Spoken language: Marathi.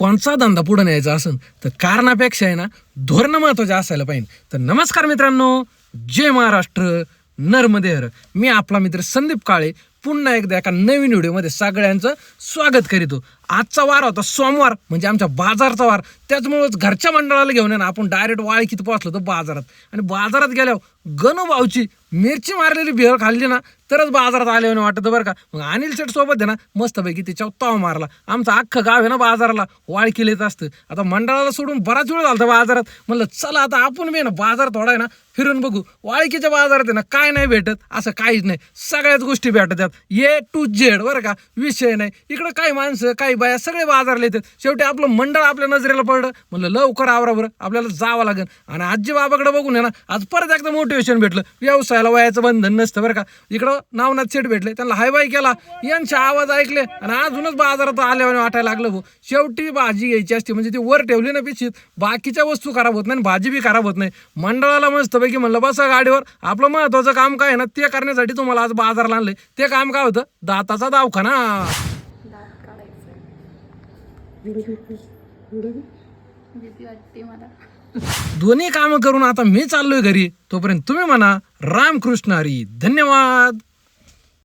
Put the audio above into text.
कोणचा धंदा पुढे न्यायचा असेल तर कारणापेक्षा आहे ना धोरणं महत्त्वाचे असायला पाहिजे. तर नमस्कार मित्रांनो जय महाराष्ट्र नर्मदेहर मी आपला मित्र संदीप काळे पुन्हा एकदा एका नवीन व्हिडिओमध्ये सगळ्यांचं स्वागत करीतो. आजचा वार होता सोमवार म्हणजे आमच्या बाजारचा वार. त्याचमुळेच घरच्या मंडळाला घेऊन आहे ना आपण डायरेक्ट वाळखीत पोहोचलो तर बाजारात. आणि बाजारात गेल्यावर गणभाऊची मिरची मारलेली भेळ खाल्ली ना तरच बाजारात आले वाटतं बरं का. मग अनिल शेट सोबत आहे ना मस्तपैकी त्याच्यावर ताव मारला. आमचं अख्खं गाव आहे ना बाजाराला वाळखी येत असतं. आता मंडळाला सोडून बराच वेळ झाला बाजारात. म्हणलं चला आता आपण बी ना बाजार थोडा आहे ना फिरून बघू. वाळकीच्या बाजारात आहे ना काय नाही भेटत असं काहीच नाही. सगळ्याच गोष्टी भेटतात. ए टू झेड बरं का? विषय नाही. इकडं काही माणसं काही बाया सगळे बाजारला येतात. शेवटी आपलं मंडळ आपल्या नजरेला पडलं. म्हणलं लवकर आवरा बरं. आपल्याला जावं लागेल. आणि आजी बाबाकडे बघून आहे ना आज परत एकदा मोटिवेशन भेटलं. व्यवसायाला वयाचं बंधन नसतं बरं का? इकडं नावनाथ सेट भेटले. त्यांना हायबाय केला. यांचे आवाज ऐकले. आणि अजूनच बाजारात आल्यावर वाटायला लागलं हो शेवटी भाजी घ्यायची असते म्हणजे ती वर ठेवली ना पिशीत बाकीच्या वस्तू खराब होत नाही आणि भाजी बी खराब होत नाही. मंडळाला मस्तपैकी म्हणलं बसा गाडीवर. आपलं महत्त्वाचं काम काय आहे ना ते करण्यासाठी तुम्हाला आज बाजारला आणलं ते काम काय होतं? दाताचा दवाखाना. दोन्ही कामं करून आता मी चाललोय घरी. तोपर्यंत तुम्ही म्हणा रामकृष्ण हरी. धन्यवाद.